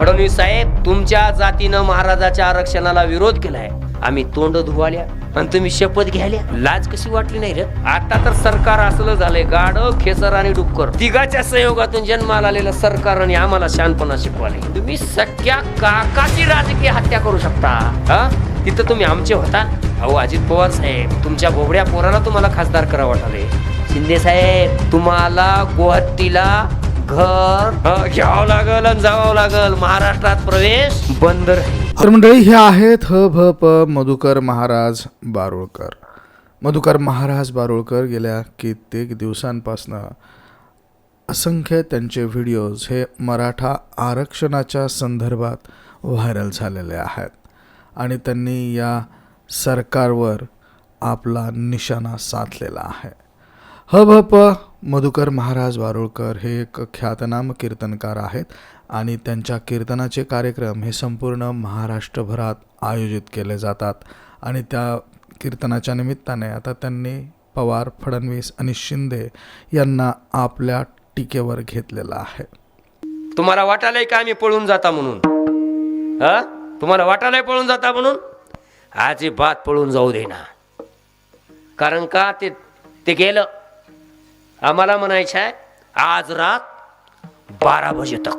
फडणवीस साहेब तुमच्या जातीनं महाराजाच्या आरक्षणाला विरोध केलाय. आम्ही तोंड धुवाल्या आणि तुम्ही शपथ घ्यायला लाज कशी वाटली नाही रे? आता तर सरकार असलं झालंय. गाड खेसर आणि डुक्कर. तिघाच्या सहयोगातून जन्माला आलेलं सरकार आणि आम्हाला शानपणा शिकवाले. तुम्ही सख्या काकाची राजकीय हत्या करू शकता. हा? तिथं तुम्ही आमचे होता. अहो अजित पवार साहेब तुमच्या बोबड्या पोराला तुम्हाला खासदार करा वाटाले शिंदे साहेब तुम्हाला गुवाहाटीला घर. हं, घ्यावं लागल आणि जावं लागल. महाराष्ट्रात प्रवेश? बंद तर मंडळी हे आहेत ह भ प मधुकर महाराज बारुळकर. मधुकर महाराज बारुळकर गेल्या कित्येक दिवसांपासनं असंख्य त्यांचे व्हिडिओज हे मराठा आरक्षणाच्या संदर्भात व्हायरल झालेले आहेत. आणि त्यांनी या सरकारवर आपला निशाणा साधलेला आहे. ह भ प मधुकर महाराज वारुळकर हे एक ख्यातनाम कीर्तनकार आहेत आणि त्यांच्या कीर्तनाचे कार्यक्रम हे संपूर्ण महाराष्ट्रभरात आयोजित केले जातात. आणि त्या कीर्तनाच्या निमित्ताने आता त्यांनी पवार फडणवीस आणि शिंदे यांना आपल्या टीकेवर घेतलेलं आहे. तुम्हाला वाटायलाय का आम्ही पळून जाता म्हणून? हा? तुम्हाला वाटायलाय पळून जाता म्हणून? अजिबात पळून जाऊ देना. कारण का? ते ते गेलं. आम्हाला म्हणायचं आहे आज रात बारा बजे तक.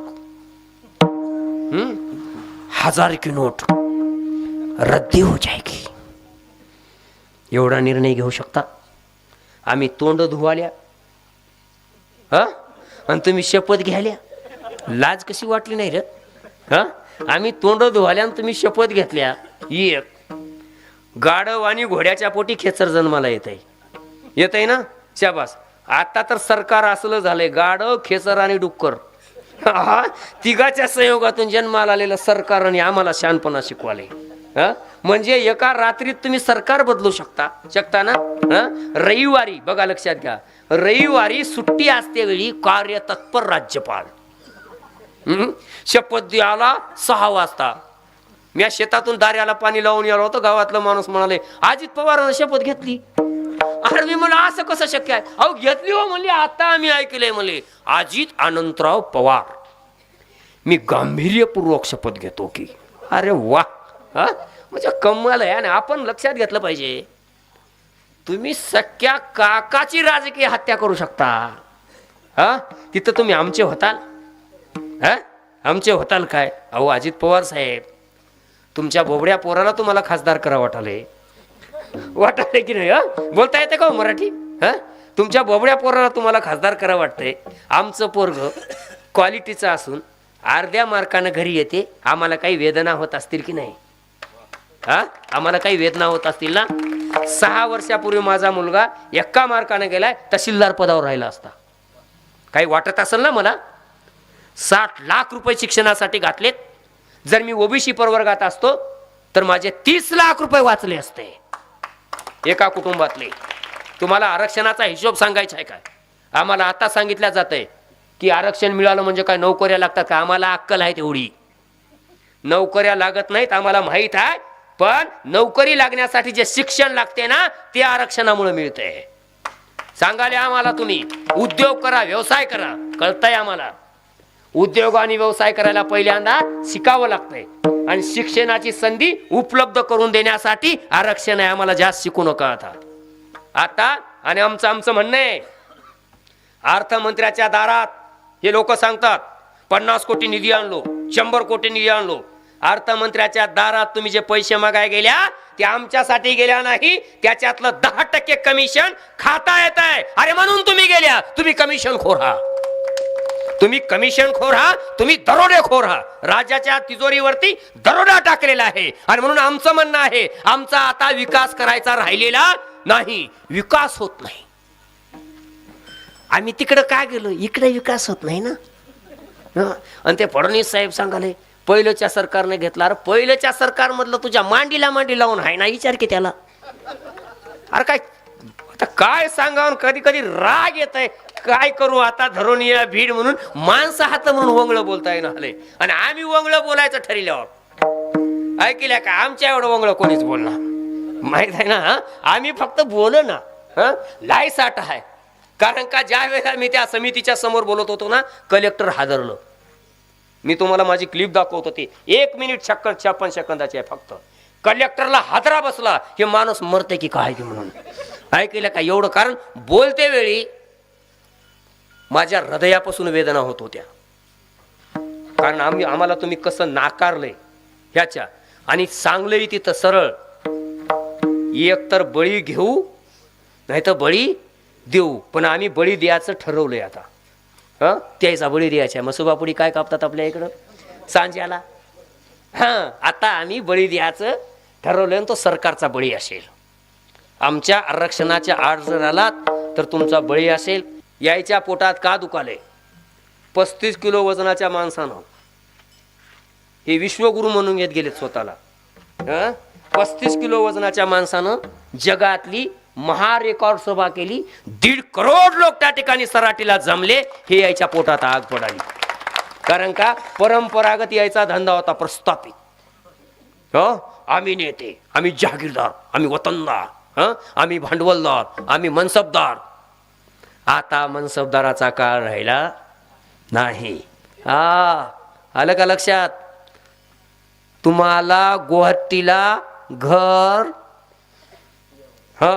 हजार की नोट रद्दी हो जाएगी. एवढा निर्णय घेऊ शकता? आम्ही तोंड धुवाल्या? हा? आणि तुम्ही शपथ घ्याल्या? लाज कशी वाटली नाही रे? हा? आम्ही तोंड धुवाल्या आणि तुम्ही शपथ घेतल्या. एक. गाढव आणि घोड्याच्या पोटी खेचर जन्माला येत आहे येत आहे ना? शाबास. आता तर सरकार असलं झालंय. गाड खेचर आणि डुक्कर. हा, तिघाच्या संयोगातून जन्माला आलेलं सरकार आणि आम्हाला शानपणा शिकवाले. म्हणजे एका रात्रीत तुम्ही सरकार बदलू शकता. शकता ना? हा? रविवारी बघा लक्षात घ्या. रविवारी सुट्टी असते वेळी कार्यतत्पर राज्यपाल. हम्म? शपथ द्यायला सहा वाजता. मी शेतातून दार्याला पाणी लावून यालो होतो. गावातला माणूस म्हणाले अजित पवारांना शपथ घेतली. अरे मी मला असं कसं शक्य आहे? अहो घेतली हो म्हणली आता आम्ही ऐकलंय म्हणले. अजित अनंतराव पवार. मी गांभीर्यपूर्वक शपथ घेतो की. अरे वा. हा? म्हणजे कमाल आहे. आणि आपण लक्षात घेतलं पाहिजे तुम्ही सख्या काकाची राजकीय हत्या करू शकता. हा? तिथं तुम्ही आमचे होताल. हा? आमचे होताल काय? अहो अजित पवार साहेब तुमच्या बोबड्या पोराला तुम्हाला खासदार करा वाटाले वाटत की नाही हा? बोलता येते का हो मराठी? हा? तुमच्या बोबड्या पोराला तुम्हाला खासदार करा वाटतंय. आमचं पोरग क्वालिटीचं असून अर्ध्या मार्कानं घरी येते. आम्हाला काही वेदना होत असतील की नाही? हा? आम्हाला काही वेदना होत असतील ना? सहा वर्षापूर्वी माझा मुलगा एका मार्कानं गेलाय तहसीलदार पदावर राहिला असता. काही वाटत असेल ना मला? साठ लाख रुपये शिक्षणासाठी घातलेत. जर मी ओबीसी प्रवर्गात असतो तर माझे तीस लाख रुपये वाचले असते. एका कुटुंबातले. तुम्हाला आरक्षणाचा हिशोब सांगायचा आहे काय आम्हाला आता सांगितल्या जात आहे की आरक्षण मिळालं म्हणजे काय नोकऱ्या लागतात का? आम्हाला अक्कल आहे तेवढी. नोकऱ्या लागत नाहीत आम्हाला माहीत आहे पण नोकरी लागण्यासाठी जे शिक्षण लागते ना ते आरक्षणामुळे मिळते सांगाले आम्हाला तुम्ही उद्योग करा व्यवसाय करा कळतंय आम्हाला. उद्योग आणि व्यवसाय करायला पहिल्यांदा शिकावं लागतंय. आणि शिक्षणाची संधी उपलब्ध करून देण्यासाठी आरक्षण आहे. आम्हाला जास्त शिकू नका आता. आता आणि आमचं आमचं म्हणणं आहे अर्थमंत्र्याच्या दारात हे लोक सांगतात पन्नास कोटी निधी आणलो शंभर कोटी निधी आणलो. अर्थमंत्र्याच्या दारात तुम्ही जे पैसे मागाय गेल्या ते आमच्यासाठी गेल्या नाही त्याच्यातलं दहा टक्के कमिशन खाता येत आहे अरे म्हणून तुम्ही गेल्या. तुम्ही कमिशन खोरा तुम्ही कमिशन खोर हा तुम्ही दरोडेखोर हा. राज्याच्या तिजोरीवरती दरोडा टाकलेला आहे. आणि म्हणून आमचं म्हणणं आहे आमचा आता विकास करायचा राहिलेला नाही. विकास होत नाही. आम्ही तिकडं काय गेलो? इकडे विकास होत नाही ना? आणि ते फडणवीस साहेब सांगाले पहिलंच्या सरकारने घेतला. अरे पहिलंच्या सरकारमधलं तुझ्या मांडीला मांडी लावून आहे ना? विचार की त्याला. अरे काय आता काय सांगावून कधी कधी राग येत आहे काय करू आता धरून या भीड म्हणून? माणसं हात म्हणून वंगळ बोलता येणं आले आणि आम्ही वंगळ बोलायचं ठरल्यावर. ऐकल्या का? आमच्या एवढं वंगळ कोणीच बोलणार? माहीत आहे ना आम्ही फक्त बोल ना लाय साठ आहे. कारण का ज्या वेळेला मी त्या समितीच्या समोर बोलत होतो ना कलेक्टर हादरलं. मी तुम्हाला माझी क्लिप दाखवत होती. एक मिनिट छक्कन छप्पन सेकंदाची आहे फक्त. कलेक्टरला हादरा बसला. हे माणूस मरते की काय की म्हणून. ऐकलं का? एवढं कारण बोलते वेळी माझ्या हृदयापासून वेदना होत होत्या. कारण आम्ही आम्हाला तुम्ही कसं नाकारलंय ह्याच्या. आणि सांगलंय तिथं सरळ एक तर बळी घेऊ नाही तर बळी देऊ. पण आम्ही बळी द्यायचं ठरवलंय आता. हं? त्याचा बळी द्यायचा मसुबापुडी काय कापतात आपल्या इकडं? सांज्याला. हां आता आम्ही बळी द्यायचं ठरवलंय आणि तो सरकारचा बळी असेल. आमच्या आरक्षणाच्या आड जर आलात तर तुमचा बळी असेल. यायच्या पोटात का दुखाले? पस्तीस किलो वजनाच्या माणसानं. हे विश्वगुरु म्हणून येत गेलेत स्वतःला. पस्तीस किलो वजनाच्या माणसानं जगातली महारेकॉर्ड सभा केली. दीड करोड लोक त्या ठिकाणी सराटीला जमले. हे यायच्या पोटात आग पडाली. कारण का? परंपरागत यायचा धंदा होता प्रस्थापित. हो? आम्ही नेते आम्ही जहागीरदार आम्ही वतनदार आम्ही भांडवलदार आम्ही मनसबदार. आता मनसबदाराचा काळ राहिला नाही. हा आलं का लक्षात? तुम्हाला गुवाहाटीला घर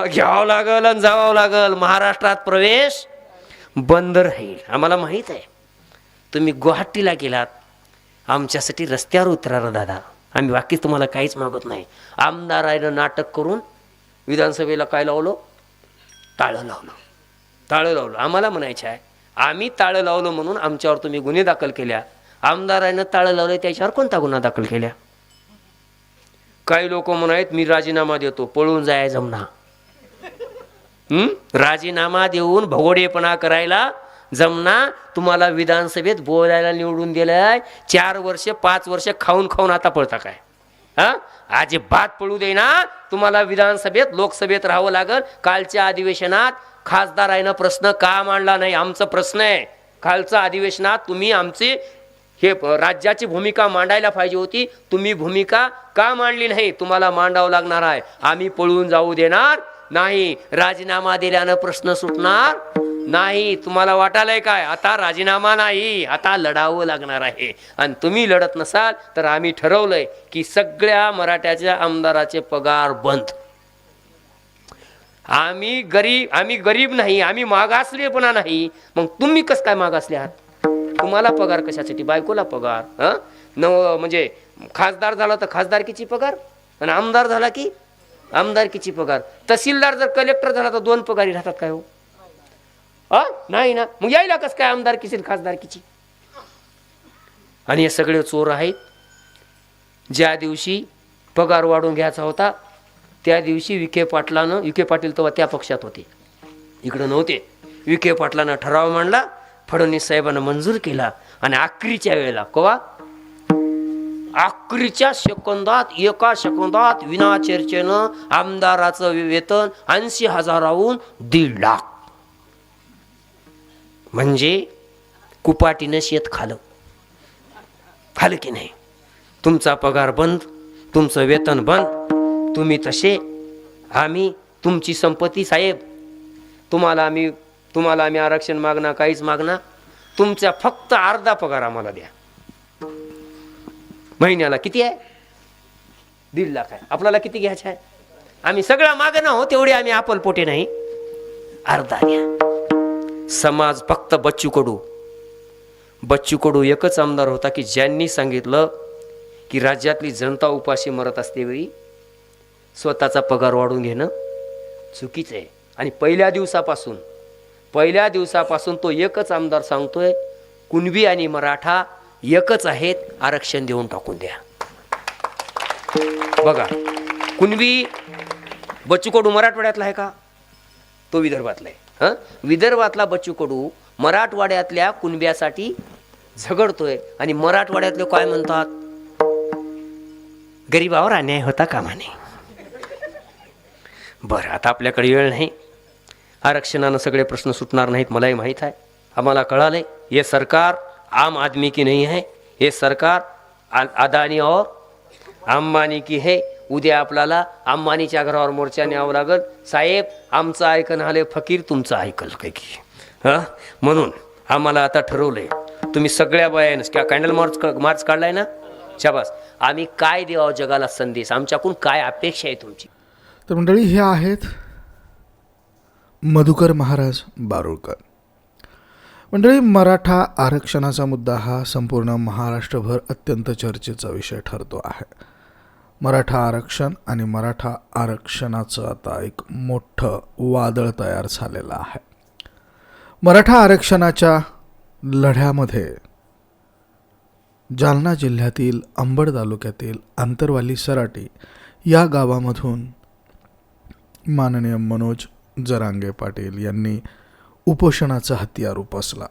घ्यावं लागल आणि जावं लागल. महाराष्ट्रात प्रवेश बंद राहील. आम्हाला माहीत आहे. तुम्ही गुवाहाटीला गेलात. आमच्यासाठी रस्त्यावर उतरा दादा. आम्ही बाकी तुम्हाला काहीच मागत नाही. आमदारानं नाटक करून विधानसभेला काय लावलं? टाळं लावलं. ताळं लावलं. आम्हाला म्हणायचं आहे आम्ही ताळं लावलं म्हणून आमच्यावर तुम्ही गुन्हे दाखल केल्या. आमदारानं ताळं लावलं त्याच्यावर कोणता गुन्हा दाखल केल्या? काही लोक म्हणायत मी राजीनामा देतो पळून जाय जमना. राजीनामा देऊन भगोडेपणा करायला जमना तुम्हाला विधानसभेत बोलायला निवडून दिलंय चार वर्ष पाच वर्ष खाऊन खाऊन आता पळता काय? हा? अजिबात पळू दे ना तुम्हाला विधानसभेत लोकसभेत राहावं लागल कालच्या अधिवेशनात खासदारानं प्रश्न का मांडला नाही? आमचा प्रश्न आहे. कालचा अधिवेशनात तुम्ही आमची हे राज्याची भूमिका मांडायला पाहिजे होती. तुम्ही भूमिका का मांडली नाही? तुम्हाला मांडावं लागणार आहे. आम्ही पळून जाऊ देणार नाही. राजीनामा दिल्यानं प्रश्न सुटणार नाही. तुम्हाला वाटायलाय काय? आता राजीनामा नाही. आता लढावं लागणार आहे. आणि तुम्ही लढत नसाल तर आम्ही ठरवलंय की सगळ्या मराठ्याच्या आमदाराचे पगार बंद. आम्ही गरीब आम्ही गरीब नाही आम्ही मागासलेपणा नाही. मग तुम्ही कस काय मागासले आहात? तुम्हाला पगार कशासाठी? बायकोला पगार हं? न म्हणजे खासदार झाला तर खासदारकीची पगार? आणि आमदार झाला की आमदारकीची पगार? तहसीलदार जर कलेक्टर झाला तर दोन पगारी राहतात काय हो? हा नाही ना. मग यायला कस काय आमदारकीची खासदारकीची? आणि हे सगळे चोर आहेत. ज्या दिवशी पगार वाढून घ्यायचा होता त्या दिवशी विखे पाटलानं विखे पाटील तेव्हा त्या पक्षात होते. इकडं नव्हते. विखे पाटलानं ठराव मांडला फडणवीस साहेबांना मंजूर केला आणि आखरीच्या वेळेला कवा? आखरीच्या सेकंदात एका सेकंदात विना चर्चेनं आमदाराचं वेतन ऐंशी हजाराहून दीड लाख. म्हणजे कुपाटीनं शेत खालं. खालं की नाही? तुमचा पगार बंद तुमचं वेतन बंद तुम्ही तसे आम्ही तुमची संपत्ती साहेब. तुम्हाला आम्ही तुम्हाला आम्ही आरक्षण मागणार काहीच मागणार. तुमचा फक्त अर्धा पगार आम्हाला द्या. महिन्याला किती आहे? दीड लाख आहे. आपल्याला किती घ्यायचं आहे? आम्ही सगळं मागणं हो तेवढे आम्ही आपलपोटे नाही. अर्धा घ्या. समाज फक्त बच्चू कडू बच्चू कडू एकच आमदार होता की ज्यांनी सांगितलं की राज्यातली जनता उपाशी मरत असते वेळी स्वतःचा पगार वाढून घेणं चुकीचं आहे. आणि पहिल्या दिवसापासून पहिल्या दिवसापासून तो एकच आमदार सांगतोय कुणबी आणि मराठा एकच आहेत आरक्षण देऊन टाकून द्या. बघा कुणबी बच्चू कडू मराठवाड्यातला आहे का? तो विदर्भातला आहे. हं? विदर्भातला बच्चू कडू मराठवाड्यातल्या कुणब्यासाठी झगडतोय. आणि मराठवाड्यातले काय म्हणतात? गरीबावर अन्याय होता कामा नये बरं आता आपल्याकडे वेळ नाही. आरक्षणानं सगळे प्रश्न सुटणार नाहीत मलाही माहीत आहे. आम्हाला कळालंय हे सरकार आम आदमी की नाही है हे सरकार आ- अदानी और अंबानी की है? उद्या आपल्याला अंबानीच्या घरावर मोर्चा न्यावं लागल. साहेब आमचं ऐकन आले फकीर तुमचं ऐकल काय की? हां? म्हणून आम्हाला आता ठरवलंय तुम्ही सगळ्या बायानंच किंवा कॅन्डल मार्च मार्च काढलाय ना? शाबास. आम्ही काय देवा जगाला संदेश आमच्याकडून काय अपेक्षा आहे तुमची? तर मंडळी हे आहेत मधुकर महाराज बारुळकर. मंडळी मराठा आरक्षणाचा मुद्दा हा संपूर्ण महाराष्ट्रभर अत्यंत चर्चेचा विषय ठरतो आहे. मराठा आरक्षण आणि मराठा आरक्षणाचं आता एक मोठं वादळ तयार झालेलं आहे. मराठा आरक्षणाच्या लढ्यामध्ये जालना जिल्ह्यातील अंबड तालुक्यातील आंतरवाली सराटी या गावामधून माननीय मनोज जरांगे पाटील यांनी उपोषणाचा हत्यार उपसला.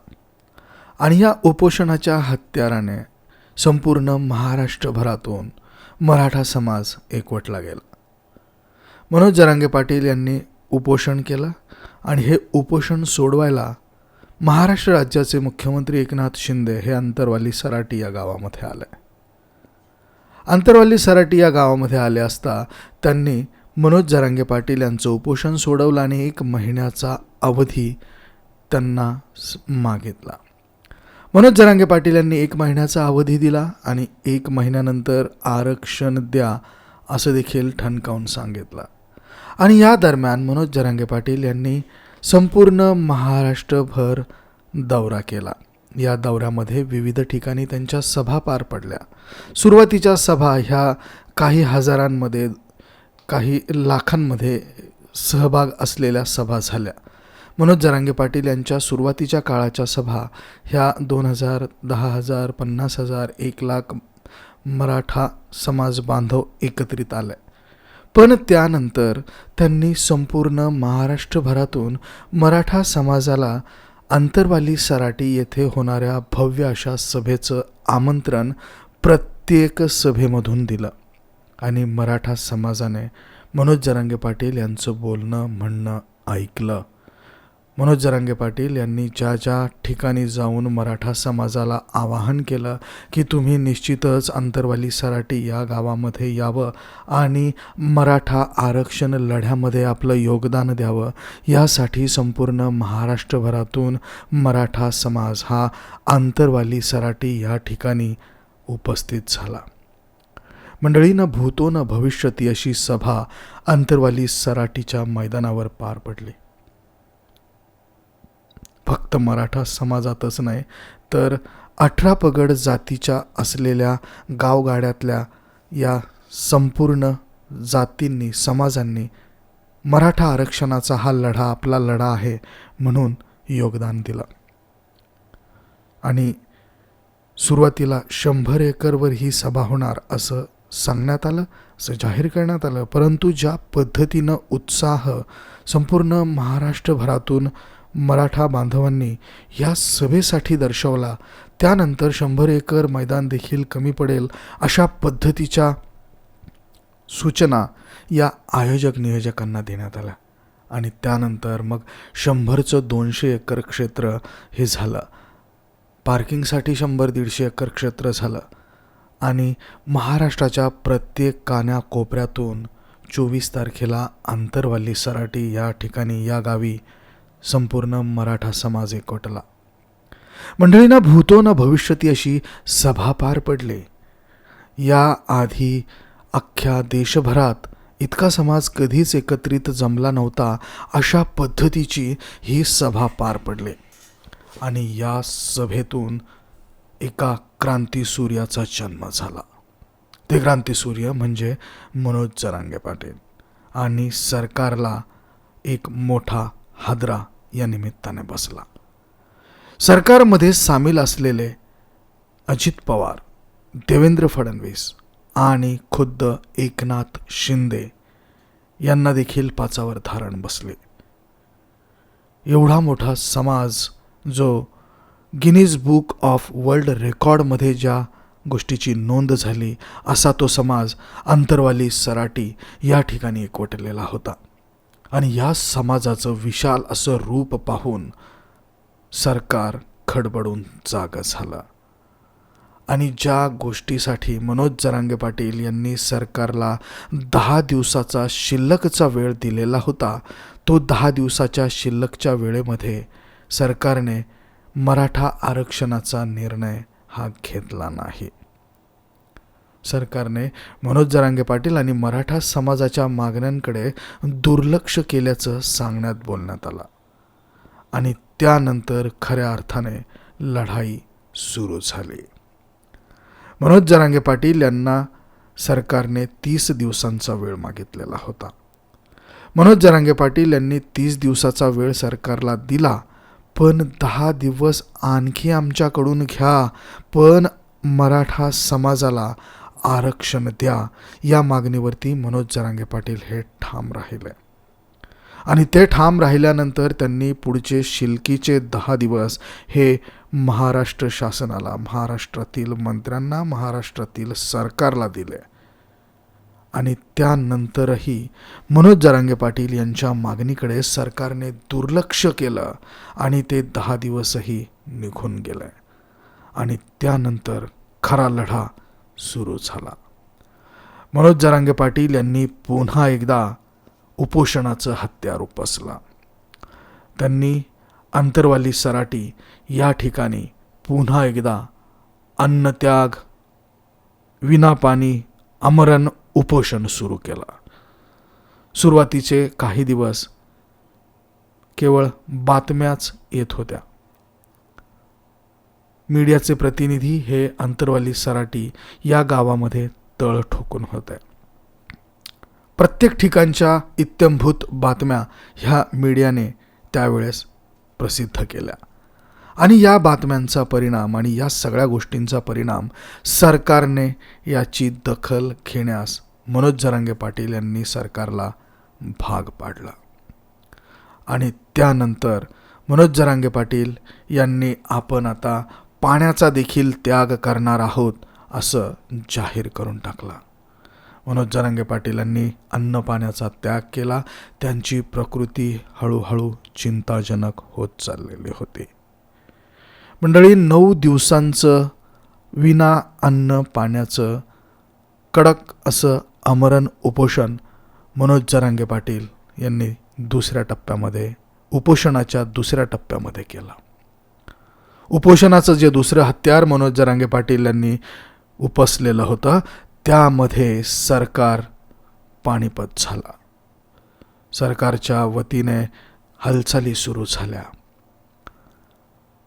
आणि या उपोषणाच्या हत्याराने संपूर्ण महाराष्ट्रभरातून मराठा समाज एकवटला गेला. मनोज जरांगे पाटील यांनी उपोषण केलं आणि हे उपोषण सोडवायला महाराष्ट्र राज्याचे मुख्यमंत्री एकनाथ शिंदे हे अंतरवाली सराटी या गावामध्ये आले. अंतरवाली सराटी या गावामध्ये आले असता त्यांनी मनोज जरांगे पाटील यांचं उपोषण सोडवलं आणि एक महिन्याचा अवधी त्यांना मागितला. मनोज जरांगे पाटील यांनी एक महिन्याचा अवधी दिला आणि एक महिन्यानंतर आरक्षण द्या असं देखील ठणकावून सांगितलं. आणि या दरम्यान मनोज जरांगे पाटील यांनी संपूर्ण महाराष्ट्रभर दौरा केला. या दौऱ्यामध्ये विविध ठिकाणी त्यांच्या सभा पार पडल्या. सुरुवातीच्या सभा ह्या काही हजारांमध्ये काही लाखांमध्ये सहभाग असलेल्या सभा झाल्या. मनोज जरांगे पाटील यांच्या सुरुवातीच्या काळाच्या सभा ह्या दोन हजार दहा हजार पन्नास हजार एक लाख मराठा समाज बांधव एकत्रित आले. पण त्यानंतर त्यांनी संपूर्ण महाराष्ट्रभरातून मराठा समाजाला अंतरवाली सराटी येथे होणाऱ्या भव्य अशा सभेचं आमंत्रण प्रत्येक सभेमधून दिलं. आणि मराठा समाजाने मनोज जरांगे पाटील यांचं बोलणं म्हणणं ऐकलं. मनोज जरांगे पाटील यांनी ज्या ज्या ठिकाणी जाऊन मराठा समाजाला आवाहन केलं की तुम्ही निश्चितच अंतरवाली सराटी या गावामध्ये यावं आणि मराठा आरक्षण लढ्यामध्ये आपलं योगदान द्यावं यासाठी संपूर्ण महाराष्ट्रभरातून मराठा समाज हा आंतरवाली सराटी या ठिकाणी उपस्थित झाला. मंडळीनं भूतो ना भविष्यती अशी सभा अंतरवाली सराटीच्या मैदानावर पार पडली. फक्त मराठा समाजातच नाही तर अठरा पगड जातीच्या असलेल्या गावगाड्यातल्या या संपूर्ण जातींनी समाजांनी मराठा आरक्षणाचा हा लढा आपला लढा आहे म्हणून योगदान दिलं. आणि सुरुवातीला शंभर एकरवर ही सभा होणार असं सांगण्यात आलं असं जाहीर करण्यात आलं. परंतु ज्या पद्धतीनं उत्साह संपूर्ण महाराष्ट्रभरातून मराठा बांधवांनी या सभेसाठी दर्शवला त्यानंतर शंभर एकर मैदान देखील कमी पडेल अशा पद्धतीच्या सूचना या आयोजक नियोजकांना देण्यात आल्या. आणि त्यानंतर मग शंभरचं दोनशे एकर क्षेत्र हे झालं. पार्किंगसाठी शंभर दीडशे एकर क्षेत्र झालं. आणि महाराष्ट्राच्या प्रत्येक कान्या कोपऱ्यातून चोवीस तारखेला आंतरवाली सराटी या ठिकाणी या गावी संपूर्ण मराठा समाज एकवटला. मंडळींना भूतो ना भविष्यती अशी सभा पार पडली. या आधी अख्ख्या देशभरात इतका समाज कधीच एकत्रित जमला नव्हता अशा पद्धतीची ही सभा पार पडले. आणि या सभेतून एका क्रांतीसूर्याचा जन्म झाला. ते क्रांतीसूर्य म्हणजे मनोज जरांगे पाटील आणि सरकारला एक मोठा हादरा या निमित्ताने बसला. सरकारमध्ये सामील असलेले अजित पवार देवेंद्र फडणवीस आणि खुद्द एकनाथ शिंदे यांना देखील पाचावर धारण बसले. एवढा मोठा समाज जो गिनीज बुक ऑफ वर्ल्ड रेकॉर्डमध्ये ज्या गोष्टीची नोंद झाली असा तो समाज अंतरवाली सराटी या ठिकाणी एकवटलेला होता. आणि या समाजाचं विशाल असं रूप पाहून सरकार खडबडून जागा झाला. आणि ज्या गोष्टीसाठी मनोज जरांगे पाटील यांनी सरकारला दहा दिवसाचा शिल्लकचा वेळ दिलेला होता तो दहा दिवसाच्या शिल्लकच्या वेळेमध्ये सरकारने मराठा आरक्षणाचा निर्णय हा घेतला नाही. सरकारने मनोज जरांगे पाटील आणि मराठा समाजाच्या मागण्यांकडे दुर्लक्ष केल्याचं सांगण्यात बोलण्यात आलं आणि त्यानंतर खऱ्या अर्थाने लढाई सुरू झाली. मनोज जरांगे पाटील यांना सरकारने तीस दिवसांचा वेळ मागितलेला होता. मनोज जरांगे पाटील यांनी तीस दिवसाचा वेळ सरकारला दिला पण दहा दिवस आणखी आमच्याकडून घ्या. पण मराठा समाजाला आरक्षण द्या. या मागणीवरती मनोज जरांगे पाटील हे ठाम राहिले. आणि ते ठाम राहिल्यानंतर त्यांनी पुढचे शिलकीचे दहा दिवस हे महाराष्ट्र शासनाला महाराष्ट्रातील मंत्र्यांना महाराष्ट्रातील सरकारला दिले. आणि त्यानंतरही मनोज जरांगे पाटील यांच्या मागणीकडे सरकारने दुर्लक्ष केलं आणि ते दहा दिवसही निघून गेलं. आणि त्यानंतर खरा लढा सुरू झाला. मनोज जरांगे पाटील यांनी पुन्हा एकदा उपोषणाचं हत्यार उपसला त्यांनी अंतरवाली सराटी या ठिकाणी पुन्हा एकदा अन्नत्याग विना पाणी आमरण उपोषण सुरू केलं. सुरुवातीचे काही दिवस केवळ बातम्याच येत होत्या. मीडियाचे प्रतिनिधी हे अंतरवाली सराटी या गावामध्ये तळ ठोकून होते. प्रत्येक ठिकाणच्या इत्यंभूत बातम्या ह्या मीडियाने त्यावेळेस प्रसिद्ध केल्या. आणि या बातम्यांचा परिणाम आणि या सगळ्या गोष्टींचा परिणाम सरकारने याची दखल घेण्यास मनोज जरांगे पाटील यांनी सरकारला भाग पाडला. आणि त्यानंतर मनोज जरांगे पाटील यांनी आपण आता पाण्याचा देखील त्याग करणार आहोत असं जाहीर करून टाकला. मनोज जरांगे पाटील यांनी अन्न पाण्याचा त्याग केला. त्यांची प्रकृती हळूहळू चिंताजनक होत चाललेली होती. मंडळी नऊ दिवसांचं विना अन्न पाण्याचं कडक असं आमरण उपोषण मनोज जरांगे पाटील यांनी दुसऱ्या टप्प्यामध्ये उपोषणाच्या दुसऱ्या टप्प्यामध्ये केलं. उपोषणाचं जे दुसरं हत्यार मनोज जरांगे पाटील यांनी उपसलेलं होतं त्यामध्ये सरकार पाणीपत झाला. सरकारच्या वतीने हालचाली सुरू झाल्या.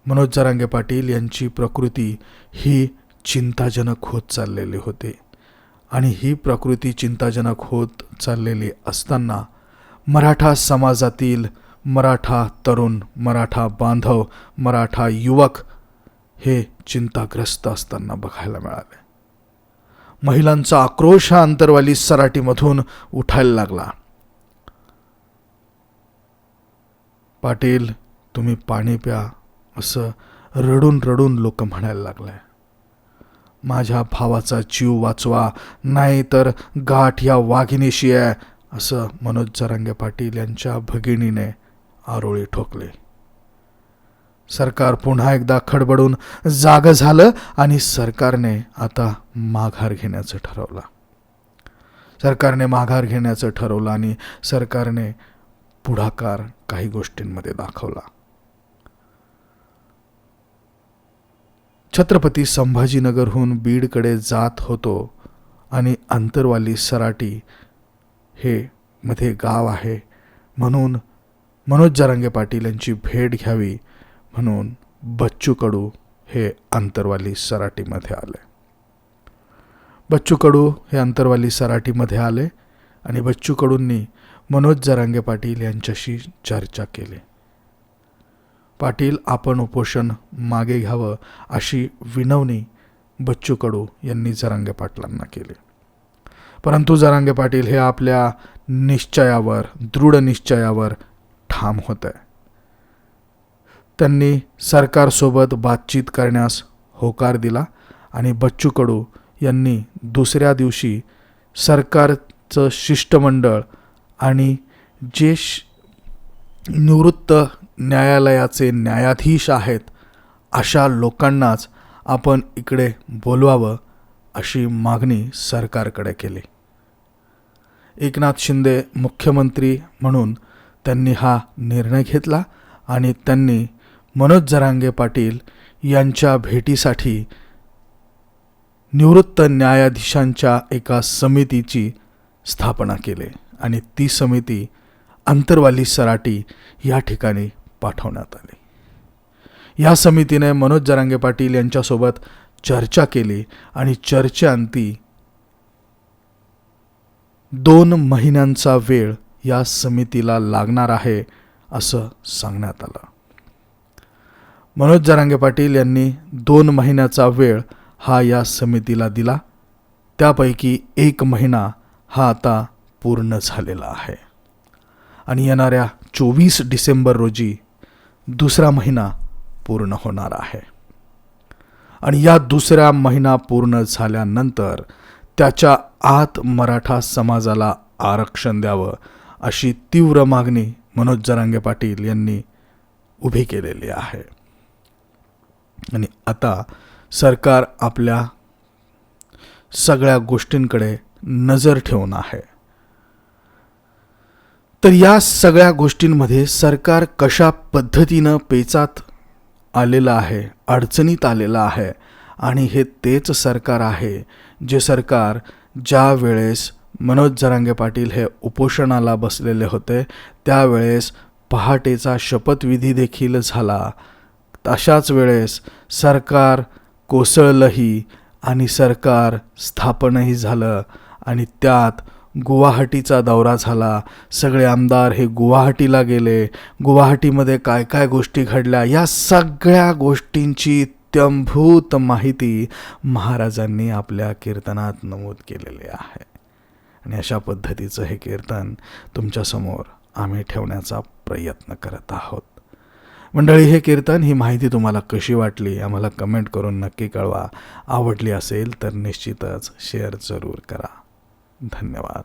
मनोज जरांगे पाटील यांची प्रकृती ही चिंताजनक होत चाललेली होती. आणि ही प्रकृती चिंताजनक होत चाललेली असताना मराठा समाजातील मराठा तरुण मराठा बांधव मराठा युवक हे चिंताग्रस्त असताना बघायला मिळाले. महिलांचा आक्रोश हा अंतरवाली सराटीमधून उठायला लागला. पाटील तुम्ही पाणी प्या. असं रडून रडून लोक म्हणायला लागले माझ्या भावाचा जीव वाचवा नाही तर गाठ या वाघिणीशी आहे असं मनोज जरांगे पाटील यांच्या भगिनीने आरोळी ठोकली. सरकार पुन्हा एकदा खडबडून जाग झालं आणि सरकारने आता माघार घेण्याचं ठरवलं. सरकारने माघार घेण्याचं ठरवलं आणि सरकारने पुढाकार काही गोष्टींमध्ये दाखवला. छत्रपती संभाजीनगरहून बीडकडे जात होतो आणि अंतरवाली सराटी हे मध्ये गाव आहे म्हणून मनोज जरांगे पाटील यांची भेट घ्यावी म्हणून बच्चू कडू हे अंतरवाली सराटीमध्ये आले. बच्चू कडू हे अंतरवाली सराटीमध्ये आले आणि बच्चू कडूंनी मनोज जरांगे पाटील यांच्याशी चर्चा केली. पाटील आपण उपोषण मागे घ्यावं अशी विनवणी बच्चू कडू यांनी जरांगे पाटलांना केली. परंतु जरांगे पाटील हे आपल्या निश्चयावर दृढ निश्चयावर ठाम होते. त्यांनी सरकारसोबत बातचीत करण्यास होकार दिला आणि बच्चू कडू यांनी दुसऱ्या दिवशी सरकारचं शिष्टमंडळ आणि जे श- निवृत्त न्यायालयाचे न्यायाधीश आहेत अशा लोकांनाच आपण इकडे बोलवावं अशी मागणी सरकारकडे केली. एकनाथ शिंदे मुख्यमंत्री म्हणून त्यांनी हा निर्णय घेतला आणि त्यांनी मनोज जरांगे पाटील यांच्या भेटीसाठी निवृत्त न्यायाधीशांच्या एका समितीची स्थापना केली आणि ती समिती अंतरवाली सराटी या ठिकाणी पाठवण्यात आले. या समितीने मनोज जरांगे पाटील यांच्यासोबत चर्चा केली आणि चर्चेअंती दोन महिन्यांचा वेळ या समितीला लागणार आहे असं सांगण्यात आलं. मनोज जरांगे पाटील यांनी दोन महिन्याचा वेळ हा या समितीला दिला. त्यापैकी एक महिना हा आता पूर्ण झालेला आहे. आणि येणाऱ्या चोवीस डिसेंबर रोजी दुसरा महिना पूर्ण होणार आहे. आणि या दुसऱ्या महिना पूर्ण झाल्यानंतर त्याच्या आत मराठा समाजाला आरक्षण द्यावं अशी तीव्र मागणी मनोज जरांगे पाटील यांनी उभी केलेली आहे. आणि आता सरकार आपल्या सगळ्या गोष्टींकडे नजर ठेवून आहे. तर या सगळ्या गोष्टींमध्ये सरकार कशा पद्धतीनं पेचात आलेलं आहे अडचणीत आलेलं आहे आणि हे तेच सरकार आहे जे सरकार ज्या वेळेस मनोज जरांगे पाटील हे उपोषणाला बसलेले होते त्यावेळेस पहाटेचा शपथविधी देखील झाला. तशाच वेळेस सरकार कोसळलंही आणि सरकार स्थापनही झालं आणि त्यात गुवाहाटीचा दौरा झाला. सगळे आमदार हे गुवाहाटीला गेले. गुवाहाटीमध्ये काय काय गोष्टी घडल्या? या सगळ्या गोष्टींची इत्यंभूत माहिती महाराजांनी आपल्या कीर्तनात नमूद केलेली आहे. आणि अशा पद्धतीचं हे कीर्तन तुमच्यासमोर आम्ही ठेवण्याचा प्रयत्न करत आहोत. मंडळी हे कीर्तन ही माहिती तुम्हाला कशी वाटली आम्हाला कमेंट करून नक्की कळवा. आवडली असेल तर निश्चितच शेअर जरूर करा. धन्यवाद.